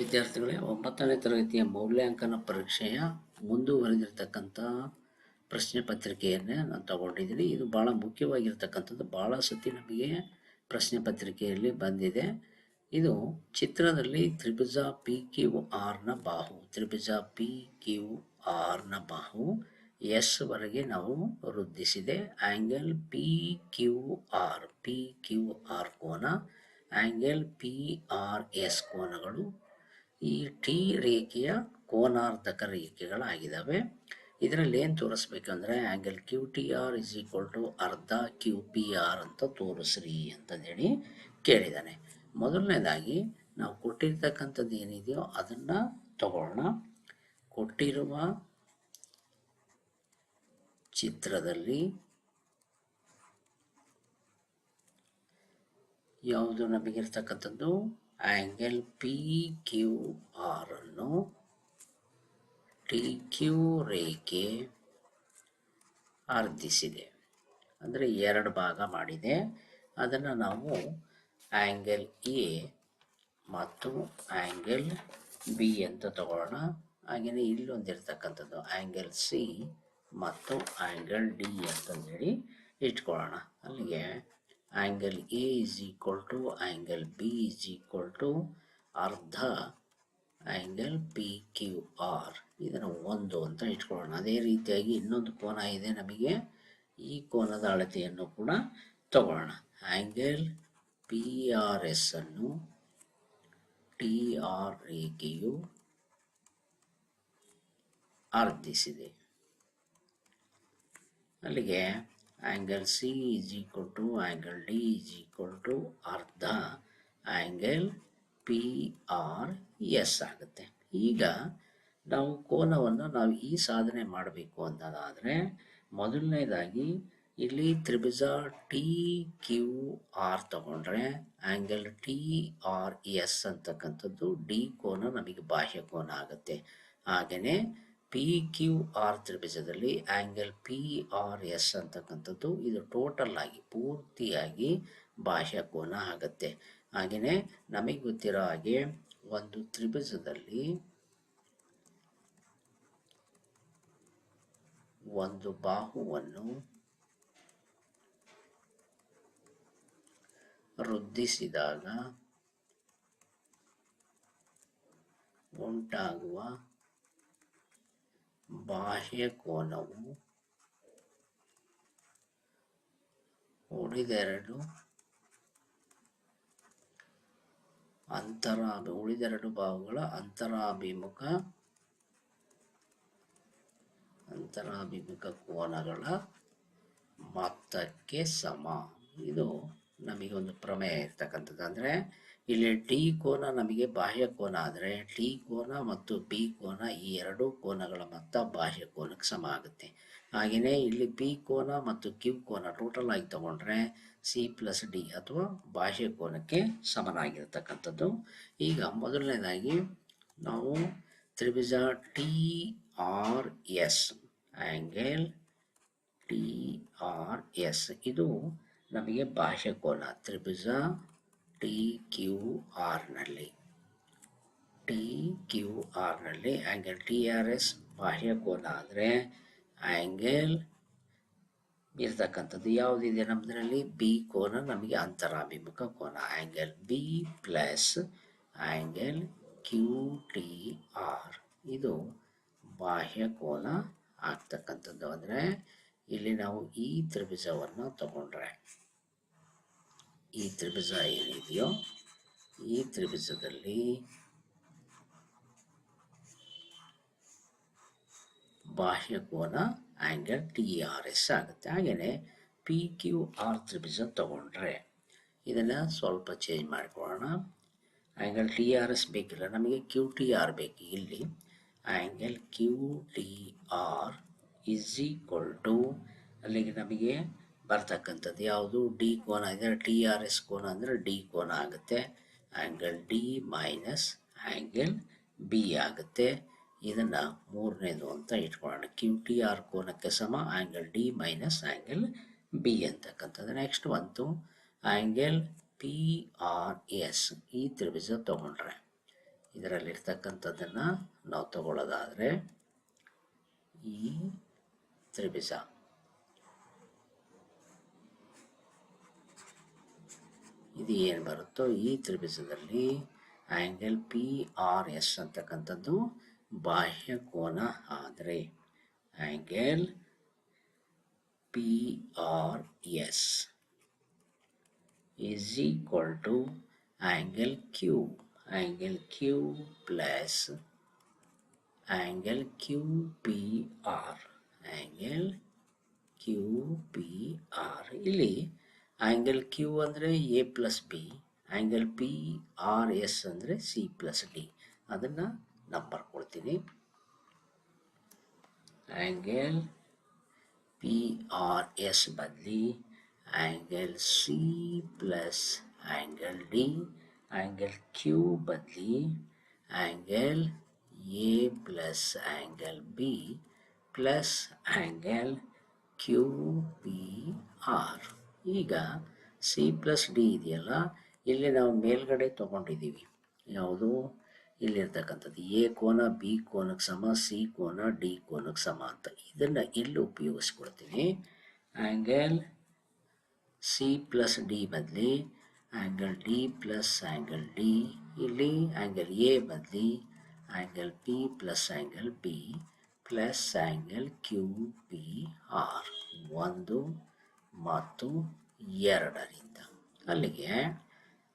ವಿದ್ಯಾರ್ಥಿಗಳೇ, ಒಂಬತ್ತನೇ ತರಗತಿಯ ಮೌಲ್ಯಾಂಕನ ಪರೀಕ್ಷೆಯ ಮುಂದುವರೆದಿರ್ತಕ್ಕಂಥ ಪ್ರಶ್ನೆ ಪತ್ರಿಕೆಯನ್ನೇ ನಾನು ತಗೊಂಡಿದ್ದೀನಿ. ಇದು ಭಾಳ ಮುಖ್ಯವಾಗಿರ್ತಕ್ಕಂಥದ್ದು. ಭಾಳ ಸತಿ ನಮಗೆ ಪ್ರಶ್ನೆ ಪತ್ರಿಕೆಯಲ್ಲಿ ಬಂದಿದೆ. ಇದು ಚಿತ್ರದಲ್ಲಿ ತ್ರಿಭುಜ ಪಿ ಕ್ಯೂ ಆರ್ನ ಬಾಹು. ತ್ರಿಭುಜ ಪಿ ಕ್ಯೂ ಆರ್ನ ಬಾಹು ಎಸ್ ವರೆಗೆ ನಾವು ವೃದ್ಧಿಸಿದೆ. Angle P Q R P Q R ಕೋನ, ಆಂಗಲ್ ಪಿ ಆರ್ ಎಸ್ ಕೋನಗಳು ಈ ಟಿ ರೇಖೆಯ ಕೋನಾರ್ಧಕ ರೇಖೆಗಳಾಗಿದ್ದಾವೆ. ಇದರಲ್ಲಿ ಏನು ತೋರಿಸ್ಬೇಕಂದ್ರೆ angle Q T R is equal to ಅರ್ಧ ಕ್ಯೂ ಪಿ ಆರ್ ಅಂತ ತೋರಿಸ್ರಿ ಅಂತಂದೇಳಿ ಕೇಳಿದ್ದಾನೆ ಮೊದಲನೇದಾಗಿ ನಾವು ಕೊಟ್ಟಿರ್ತಕ್ಕಂಥದ್ದು ಏನಿದೆಯೋ ಅದನ್ನು ತಗೊಳ್ಳೋಣ ಕೊಟ್ಟಿರುವ ಚಿತ್ರದಲ್ಲಿ ಯಾವುದು ನಮಗಿರ್ತಕ್ಕಂಥದ್ದು? ಆಂಗಲ್ ಪಿ ಕ್ಯೂ ಆರ್ ಅನ್ನು ಟಿ ಕ್ಯೂ ರೇಖೆ ಅರ್ಧಿಸಿದೆ. ಅಂದರೆ ಎರಡು ಭಾಗ ಮಾಡಿದೆ. ಅದನ್ನು ನಾವು ಆಂಗಲ್ ಎ ಮತ್ತು ಆಂಗಲ್ ಬಿ ಅಂತ ತಗೊಳ್ಳೋಣ. ಹಾಗೆಯೇ ಇಲ್ಲೊಂದಿರ್ತಕ್ಕಂಥದ್ದು ಆಂಗಲ್ ಸಿ ಮತ್ತು ಆಂಗಲ್ ಡಿ ಅಂತಂದೇಳಿ ಇಟ್ಕೊಳ್ಳೋಣ. ಅಲ್ಲಿಗೆ angle A is equal to angle B is equal to ಅರ್ಧ ಆಂಗಲ್ ಪಿ ಕ್ಯೂ ಆರ್ ಇದನ್ನು ಒಂದು ಅಂತ ಇಟ್ಕೊಳ್ಳೋಣ. ಅದೇ ರೀತಿಯಾಗಿ ಇನ್ನೊಂದು ಕೋನ ಇದೆ ನಮಗೆ. ಈ ಕೋನದ ಅಳತೆಯನ್ನು ಕೂಡ ತಗೊಳ್ಳೋಣ. ಆಂಗಲ್ ಪಿ ಆರ್ ಎಸ್ ಅನ್ನು ಟಿ ಆರ್ ರೇಖೆಯು ಅರ್ಧಿಸಿದೆ. ಅಲ್ಲಿಗೆ angle C is equal to angle D is equal to ಅರ್ಧ ಆಂಗಲ್ ಪಿ ಆರ್ ಎಸ್ ಆಗುತ್ತೆ. ಈಗ ನಾವು ಕೋನವನ್ನು ನಾವು ಈ ಸಾಧನೆ ಮಾಡಬೇಕು ಅನ್ನೋದಾದರೆ ಮೊದಲನೇದಾಗಿ ಇಲ್ಲಿ ತ್ರಿಭುಜ ಟಿ ಕ್ಯೂ ಆರ್ ತಗೊಂಡ್ರೆ ಆ್ಯಂಗಲ್ ಟಿ ಆರ್ ಎಸ್ ಅಂತಕ್ಕಂಥದ್ದು ಡಿ ಕೋನ ನಮಗೆ ಬಾಹ್ಯ ಕೋನ ಆಗುತ್ತೆ. ಹಾಗೆಯೇ ಪಿ ಕ್ಯೂ ಆರ್ ತ್ರಿಭುಜದಲ್ಲಿ ಆಂಗಲ್ ಪಿ ಆರ್ ಎಸ್ ಅಂತಕ್ಕಂಥದ್ದು, ಇದು ಟೋಟಲ್ ಆಗಿ, ಪೂರ್ತಿಯಾಗಿ ಬಾಹ್ಯ ಕೋನ ಆಗುತ್ತೆ. ಹಾಗೆಯೇ ನಮಗೆ ಗೊತ್ತಿರೋ ಹಾಗೆ ಒಂದು ತ್ರಿಭುಜದಲ್ಲಿ ಒಂದು ಬಾಹುವನ್ನು ವೃದ್ಧಿಸಿದಾಗ ಉಂಟಾಗುವ ಬಾಹ್ಯ ಕೋನವು? ಉಳಿದೆರಡು. ಅಂತರ ಉಳಿದೆರಡು ಬಾಹುಗಳ ಅಂತರಾಭಿಮುಖ ಅಂತರಾಭಿಮುಖ ಕೋನಗಳ ಮೊತ್ತಕ್ಕೆ ಸಮ. ಇದು ನಮಗೆ ಒಂದು ಪ್ರಮೇಯ ಇರ್ತಕ್ಕಂಥದ್ದು. ಅಂದರೆ ಇಲ್ಲಿ ಟಿ ಕೋನ ನಮಗೆ ಬಾಹ್ಯ ಕೋನ ಆದರೆ ಟಿ ಕೋನ ಮತ್ತು ಪಿ ಕೋನ ಈ ಎರಡೂ ಕೋನಗಳ ಮೊತ್ತ ಬಾಹ್ಯ ಕೋನಕ್ಕೆ ಸಮ ಆಗುತ್ತೆ. ಹಾಗೆಯೇ ಇಲ್ಲಿ ಪಿ ಕೋನ ಮತ್ತು ಕ್ಯೂ ಕೋನ ಟೋಟಲ್ ಆಗಿ ತಗೊಂಡ್ರೆ ಸಿ ಪ್ಲಸ್ ಡಿ ಅಥವಾ ಬಾಹ್ಯ ಕೋನಕ್ಕೆ ಸಮನಾಗಿರತಕ್ಕಂಥದ್ದು. ಈಗ ಮೊದಲನೇದಾಗಿ ನಾವು ತ್ರಿಭುಜ T R S angle T R S. ಇದು ನಮಗೆ ಬಾಹ್ಯ ಕೋನ, ತ್ರಿಭುಜ ಟಿ ಕ್ಯೂ ಆರ್ನಲ್ಲಿ ಟಿ ಕ್ಯೂ ಆರ್ನಲ್ಲಿ ಆ್ಯಂಗಲ್ ಟಿ ಆರ್ ಎಸ್ ಬಾಹ್ಯ ಕೋನ ಅಂದರೆ ಆ್ಯಂಗಲ್ ಇರ್ತಕ್ಕಂಥದ್ದು ಯಾವುದಿದೆ ನಮ್ಮದರಲ್ಲಿ ಬಿ ಕೋನ ನಮಗೆ ಅಂತರಾಭಿಮುಖ ಕೋನ. Angle B plus angle Q T R ಇದು ಬಾಹ್ಯ ಕೋನ ಆಗ್ತಕ್ಕಂಥದ್ದು. ಅಂದರೆ ಇಲ್ಲಿ ನಾವು ಈ ತ್ರಿಭುಜವನ್ನು ತಗೊಂಡ್ರೆ ಈ ತ್ರಿಭುಜ ಏನಿದೆಯೋ ಈ ತ್ರಿಭುಜದಲ್ಲಿ ಬಾಹ್ಯ ಕೋನ ಆ್ಯಂಗಲ್ ಟಿ ಆರ್ ಎಸ್ ಆಗುತ್ತೆ. ಹಾಗೆಯೇ ಪಿ ಕ್ಯೂ ಆರ್ ತ್ರಿಭುಜ ತಗೊಂಡ್ರೆ ಇದನ್ನು ಸ್ವಲ್ಪ ಚೇಂಜ್ ಮಾಡ್ಕೊಳ್ಳೋಣ. ಆ್ಯಂಗಲ್ ಟಿ ಆರ್ ಎಸ್ ಬೇಕಿಲ್ಲ, ನಮಗೆ ಕ್ಯೂ ಟಿ ಆರ್ ಬೇಕು ಇಲ್ಲಿ. Angle Q T R is equal to ಅಲ್ಲಿಗೆ ನಮಗೆ ಬರ್ತಕ್ಕಂಥದ್ದು. ಯಾವುದು? ಡಿ ಕೋನ ಇದ್ದರೆ ಟಿ ಆರ್ ಎಸ್ ಕೋನ ಅಂದರೆ ಡಿ ಕೋನ ಆಗುತ್ತೆ. Angle D minus angle B ಆಗುತ್ತೆ. ಇದನ್ನು ಮೂರನೇದು ಅಂತ ಇಟ್ಕೊಳ್ಳೋಣ. ಕ್ಯೂ ಟಿ ಆರ್ ಕೋನಕ್ಕೆ ಸಮ angle D minus angle B ಅಂತಕ್ಕಂಥದ್ದು. ನೆಕ್ಸ್ಟ್ ಬಂತು. ಆ್ಯಂಗಲ್ ಪಿ ಆರ್ ಎಸ್ ಈ ತ್ರಿಭುಜ ತಗೊಂಡ್ರೆ. ಇದರಲ್ಲಿರ್ತಕ್ಕಂಥದ್ದನ್ನು ನಾವು ತಗೊಳ್ಳೋದಾದರೆ ಈ ತ್ರಿಭುಜ. ಇದು ಏನು ಬರುತ್ತೋ ಈ ತ್ರಿಭುಜದಲ್ಲಿ ಆ್ಯಂಗಲ್ ಪಿ ಆರ್ ಎಸ್ ಅಂತಕ್ಕಂಥದ್ದು ಬಾಹ್ಯ ಕೋನ ಆದರೆ angle P R S is equal to angle Q. Q P R angle Q P R ಇಲ್ಲಿ ಆಂಗಲ್ ಕ್ಯೂ ಅಂದರೆ A plus B angle P R S ಅಂದರೆ ಸಿ ಪ್ಲಸ್ ಡಿ ಅದನ್ನು number ಕೊಡ್ತೀನಿ. Angle P R S ಬದಲಿ angle C plus angle D angle Q ಬದಲಿ angle A plus angle B plus angle Q P R ಈಗ C plus D ಇದೆಯಲ್ಲ, ಇಲ್ಲಿ ನಾವು ಮೇಲ್ಗಡೆ ತೊಗೊಂಡಿದ್ದೀವಿ. ಯಾವುದು? ಇಲ್ಲಿರ್ತಕ್ಕಂಥದ್ದು ಎ ಕೋನ ಬಿ ಕೋನಕ್ಕೆ ಸಮ ಸಿ ಕೋನ ಡಿ ಕೋನಕ್ಕೆ ಸಮ ಅಂತ. ಇದನ್ನು ಇಲ್ಲಿ ಉಪಯೋಗಿಸ್ಕೊಳ್ತೀವಿ ಆ್ಯಂಗಲ್ ಸಿ ಪ್ಲಸ್ ಡಿ ಬದಲಿ angle D plus angle D ಇಲ್ಲಿ ಆ್ಯಂಗಲ್ ಎ ಬದಲಿ angle P plus angle B plus angle Q P R ಒಂದು ಮತ್ತು ಎರಡರಿಂದ. ಅಲ್ಲಿಗೆ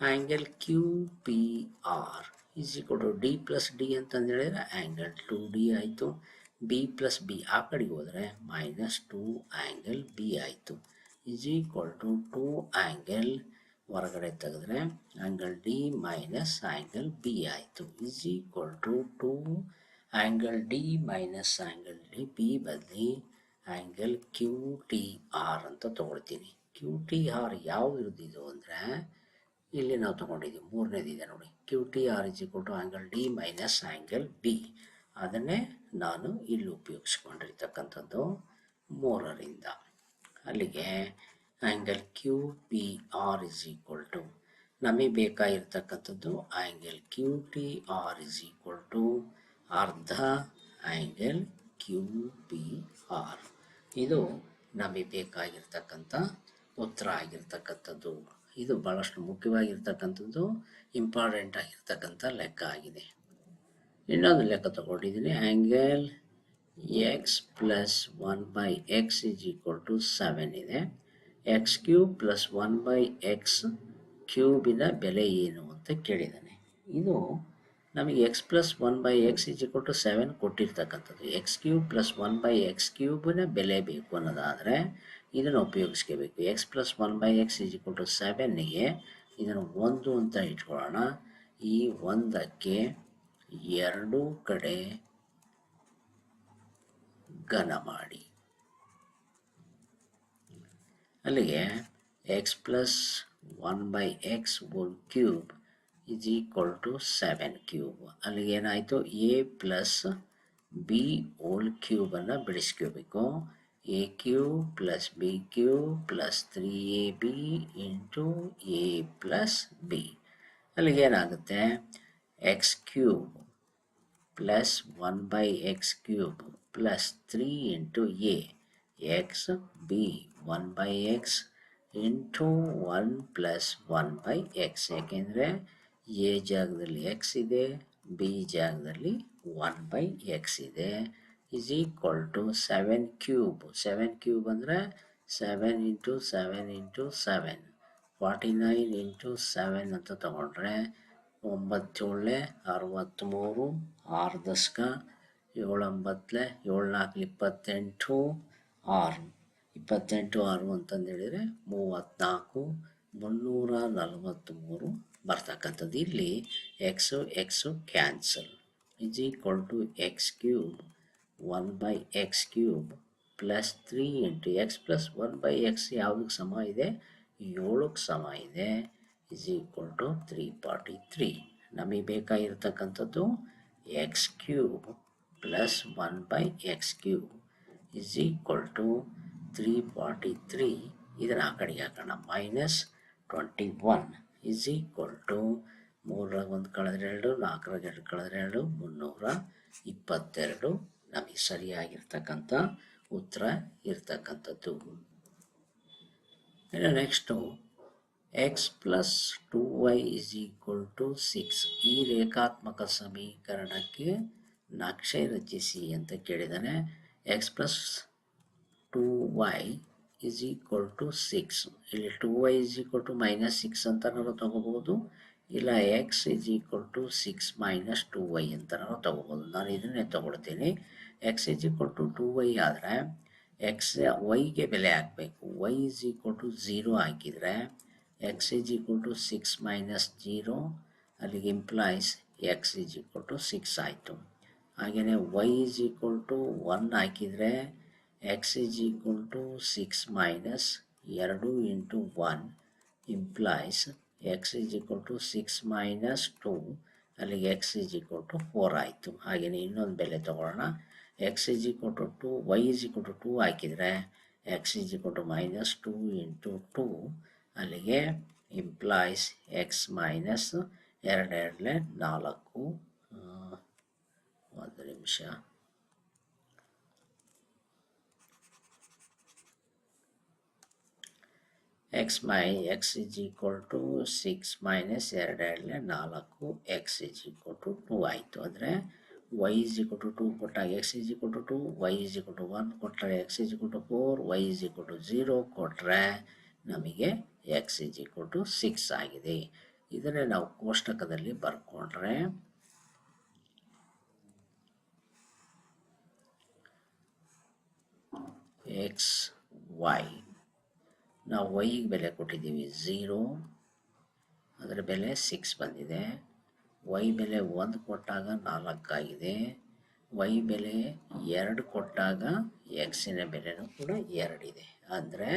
angle Q P R is equal to D plus D ಅಂತಂದು ಹೇಳಿದರೆ angle two D ಆಯಿತು. ಬಿ ಪ್ಲಸ್ ಬಿ ಆ ಕಡೆಗೆ ಹೋದರೆ ಮೈನಸ್ ಟು ಆ್ಯಂಗಲ್ ಬಿ ಆಯಿತು. Is equal to two angle ಹೊರಗಡೆ ತೆಗೆದ್ರೆ angle D minus angle B ಆಯಿತು. Is equal to two angle D minus angle D B ಬದಲಿ ಆ್ಯಂಗಲ್ ಕ್ಯೂ ಟಿ ಆರ್ ಅಂತ ತೊಗೊಳ್ತೀನಿ. ಕ್ಯೂ ಟಿ ಆರ್ ಇರೋದಿದು ಅಂದರೆ, ಇಲ್ಲಿ ನಾವು ತೊಗೊಂಡಿದ್ದೀವಿ ಮೂರನೇದಿದೆ ನೋಡಿ. Q T R is equal to angle D minus angle B ಅದನ್ನೇ ನಾನು ಇಲ್ಲಿ ಉಪಯೋಗಿಸ್ಕೊಂಡಿರ್ತಕ್ಕಂಥದ್ದು ಮೂರರಿಂದ. ಅಲ್ಲಿಗೆ angle Q P R is equal to ನಮಗೆ ಬೇಕಾಗಿರ್ತಕ್ಕಂಥದ್ದು angle Q T R is equal to ಅರ್ಧ ಆ್ಯಂಗಲ್ ಕ್ಯೂ ಪಿ ಆರ್ ಇದು ನಮಗೆ ಬೇಕಾಗಿರ್ತಕ್ಕಂಥ ಉತ್ತರ ಆಗಿರ್ತಕ್ಕಂಥದ್ದು. ಇದು ಭಾಳಷ್ಟು ಮುಖ್ಯವಾಗಿರ್ತಕ್ಕಂಥದ್ದು ಇಂಪಾರ್ಟೆಂಟ್ ಆಗಿರ್ತಕ್ಕಂಥ ಲೆಕ್ಕ ಆಗಿದೆ. ಇನ್ನೊಂದು ಲೆಕ್ಕ ತಗೊಂಡಿದ್ದೀನಿ angle x plus one by x is equal to seven ಇದೆ. X cube plus one by x ಕ್ಯೂಬಿನ ಬೆಲೆ ಏನು ಅಂತ ಕೇಳಿದ್ದಾನೆ. ಇದು ನಮಗೆ x plus one by x is equal to seven ಕೊಟ್ಟಿರ್ತಕ್ಕಂಥದ್ದು. X cube plus one by x ಕ್ಯೂಬ್ನ ಬೆಲೆ ಬೇಕು ಅನ್ನೋದಾದರೆ ಇದನ್ನು ಉಪಯೋಗಿಸ್ಕೋಬೇಕು. X plus one by x is equal to ಸೆವೆನ್ನಿಗೆ ಇದನ್ನು ಒಂದು ಅಂತ ಇಟ್ಕೊಳ್ಳೋಣ. ಈ ಒಂದಕ್ಕೆ ಎರಡೂ ಕಡೆ ಘನ ಮಾಡಿ. ಅಲ್ಲಿಗೆ x plus one by x whole cube is equal to seven cube ಅಲ್ಲಿಗೆ ಏನಾಯಿತು ಎ ಪ್ಲಸ್ ಬಿ ಹೋಲ್ ಕ್ಯೂಬನ್ನು ಬಿಡಿಸ್ಕೋಬೇಕು a cube plus b cube plus three a b into a plus b ಅಲ್ಲಿಗೆ ಏನಾಗುತ್ತೆ x cube plus one by x cube plus three into a x b one by x into one plus one by x ಯಾಕೆಂದರೆ a ಜಾಗದಲ್ಲಿ X ಇದೆ, B ಜಾಗದಲ್ಲಿ one by X ಇದೆ. Is equal to seven cube seven cube ಅಂದರೆ seven into seven into seven forty nine into seven ಅಂತ ತಗೊಂಡ್ರೆ ಒಂಬತ್ತೇಳೆ ಅರವತ್ತ್ಮೂರು ಆರು ದಶಕ, ಏಳೊಂಬತ್ತಲೆ ಏಳು ನಾಲ್ಕು ಇಪ್ಪತ್ತೆಂಟು, ಆರು. ಇಪ್ಪತ್ತೆಂಟು, ಆರು ಅಂತಂದು ಹೇಳಿದರೆ ಮೂವತ್ತ್ನಾಲ್ಕು ಮುನ್ನೂರ ನಲವತ್ತ್ಮೂರು ಬರ್ತಕ್ಕಂಥದ್ದು ಇಲ್ಲಿ x x cancel is equal to x cube one by x cube plus three into x plus one by x ಯಾವುದಕ್ಕೆ ಸಮ ಇದೆ? ಏಳಕ್ಕೆ ಸಮ ಇದೆ. Is equal to three forty three ನಮಗೆ ಬೇಕಾಗಿರ್ತಕ್ಕಂಥದ್ದು x cube plus one by x cube is equal to three forty three ಇದನ್ನು ಆ ಕಡೆಗೆ ಹಾಕೋಣ. Minus twenty one is equal to ಮೂರರಾಗ ಒಂದು ಕಳೆದ್ರೆ ಎರಡು, ನಾಲ್ಕರಾಗ ಎರಡು ಕಳೆದ್ರೆ ಎರಡು, ಮುನ್ನೂರ ಇಪ್ಪತ್ತೆರಡು. ನಮಗೆ ಸರಿಯಾಗಿರ್ತಕ್ಕಂಥ ಉತ್ತರ ಇರ್ತಕ್ಕಂಥದ್ದು. ಇನ್ನು next x plus two y is equal to six ಈ ರೇಖಾತ್ಮಕ ಸಮೀಕರಣಕ್ಕೆ ನಕ್ಷೆ ರಚಿಸಿ ಅಂತ ಕೇಳಿದ್ದಾನೆ x plus two y is equal to six ಇಲ್ಲಿ two y is equal to minus six ಅಂತ ನಾವು ತಗೋಬಹುದು. ಇಲ್ಲ x is equal to six minus two y ಅಂತ ನಾವು ತಗೋಬೋದು ನಾನು ಇದನ್ನೇ ತಗೊಳ್ತೀನಿ. X is equal to two y ಆದರೆ ಎಕ್ಸ್ ವೈಗೆ ಬೆಲೆ ಹಾಕಬೇಕು. Y is equal to zero ಹಾಕಿದರೆ x is equal to six minus zero ಅಲ್ಲಿಗೆ implies x is equal to six ಆಯಿತು. ಹಾಗೆಯೇ y is equal to one ಹಾಕಿದರೆ x is equal to six minus ಎರಡು into one implies x is equal to six minus two ಅಲ್ಲಿಗೆ x is equal to four ಆಯಿತು. ಹಾಗೆಯೇ ಇನ್ನೊಂದು ಬೆಲೆ ತೊಗೊಳ್ಳೋಣ. X is equal to two y is equal to two ಹಾಕಿದರೆ x is equal to minus two into two ಅಲ್ಲಿಗೆ implies x minus ಎರಡೆರಡಲೆ ನಾಲ್ಕು. ಒಂದು ನಿಮಿಷ. X my x is equal to six minus ಎರಡೆರಡಲೆ ನಾಲ್ಕು x is equal to two ಆಯಿತು. ಅಂದರೆ y is equal to two ಕೊಟ್ಟಾಗ x is equal to two, y is equal to one ಕೊಟ್ಟರೆ x is equal to four, y is equal to zero ಕೊಟ್ಟರೆ ನಮಗೆ x is equal to six ಆಗಿದೆ. ಇದನ್ನೇ ನಾವು ಕೋಷ್ಟಕದಲ್ಲಿ ಬರ್ಕೊಂಡ್ರೆ ಎಕ್ಸ್ ವೈ ನಾವು ವೈಗೆ ಬೆಲೆ ಕೊಟ್ಟಿದ್ದೀವಿ ಝೀರೋ ಅದರ ಬೆಲೆ ಸಿಕ್ಸ್ ಬಂದಿದೆ. ವೈ ಬೆಲೆ ಒಂದು ಕೊಟ್ಟಾಗ ನಾಲ್ಕಾಗಿದೆ. ವೈ ಬೆಲೆ ಎರಡು ಕೊಟ್ಟಾಗ ಎಕ್ಸಿನ ಬೆಲೆನೂ ಕೂಡ ಎರಡಿದೆ ಅಂದರೆ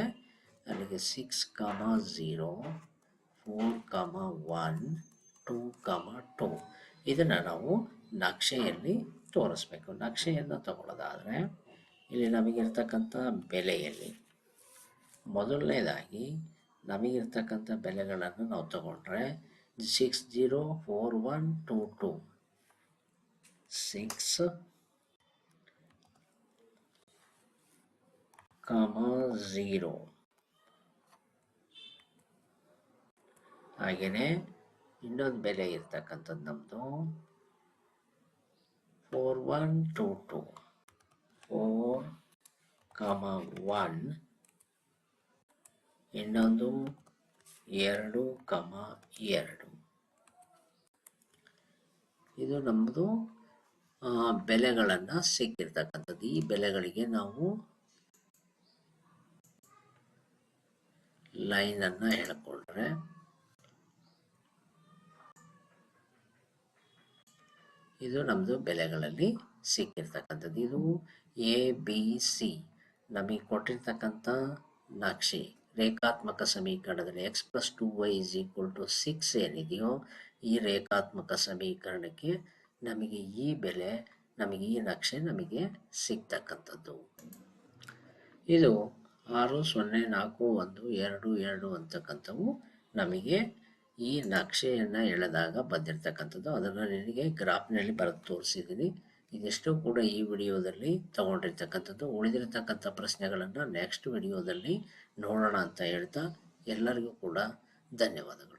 ಅಲ್ಲಿಗೆ six comma zero, four comma one, two comma two. ಇದನ್ನು ನಾವು ನಕ್ಷೆಯಲ್ಲಿ ತೋರಿಸ್ಬೇಕು. ನಕ್ಷೆಯನ್ನು ತಗೊಳ್ಳೋದಾದರೆ ಇಲ್ಲಿ ನಮಗಿರ್ತಕ್ಕಂಥ ಬೆಲೆಯಲ್ಲಿ ಮೊದಲನೇದಾಗಿ ನಮಗಿರ್ತಕ್ಕಂಥ ಬೆಲೆಗಳನ್ನು ನಾವು ತಗೊಂಡ್ರೆ six zero four one two two six comma zero ಹಾಗೆಯೇ ಇನ್ನೊಂದು ಬೆಲೆ ಇರ್ತಕ್ಕಂಥದ್ದು ನಮ್ಮದು four one two two four comma one ಇನ್ನೊಂದು ಎರಡು ಕಮ ಎರಡು. ಇದು ನಮ್ಮದು ಬೆಲೆಗಳನ್ನು ಸಿಕ್ಕಿರ್ತಕ್ಕಂಥದ್ದು. ಈ ಬೆಲೆಗಳಿಗೆ ನಾವು ಲೈನನ್ನು ಹೇಳ್ಕೊಂಡ್ರೆ ಇದು ನಮ್ಮದು ಬೆಲೆಗಳಲ್ಲಿ ಸಿಕ್ಕಿರ್ತಕ್ಕಂಥದ್ದು. ಇದು ಎ ಬಿ ಸಿ ನಮಗೆ ಕೊಟ್ಟಿರ್ತಕ್ಕಂಥ ನಕ್ಷೆ. ರೇಖಾತ್ಮಕ ಸಮೀಕರಣದಲ್ಲಿ x plus two y is equal to six ಏನಿದೆಯೋ ಈ ರೇಖಾತ್ಮಕ ಸಮೀಕರಣಕ್ಕೆ ನಮಗೆ ಈ ಬೆಲೆ, ನಮಗೆ ಈ ನಕ್ಷೆ ನಮಗೆ ಸಿಗ್ತಕ್ಕಂಥದ್ದು. ಇದು ಆರು, ಸೊನ್ನೆ, ನಾಲ್ಕು, ಒಂದು, ಎರಡು ಎರಡು ಅಂತಕ್ಕಂಥವು ನಮಗೆ ಈ ನಕ್ಷೆಯನ್ನು ಎಳೆದಾಗ ಬಂದಿರತಕ್ಕಂಥದ್ದು. ಅದನ್ನು ನಿನಗೆ ಗ್ರಾಫ್ನಲ್ಲಿ ಬರೆದು ತೋರಿಸಿದ್ದೀನಿ. ಇದಿಷ್ಟು ಕೂಡ ಈ ವಿಡಿಯೋದಲ್ಲಿ ತಗೊಂಡಿರ್ತಕ್ಕಂಥದ್ದು. ಉಳಿದಿರತಕ್ಕಂಥ ಪ್ರಶ್ನೆಗಳನ್ನು ನೆಕ್ಸ್ಟ್ ವಿಡಿಯೋದಲ್ಲಿ ನೋಡೋಣ ಅಂತ ಹೇಳ್ತಾ ಎಲ್ಲರಿಗೂ ಕೂಡ ಧನ್ಯವಾದಗಳು.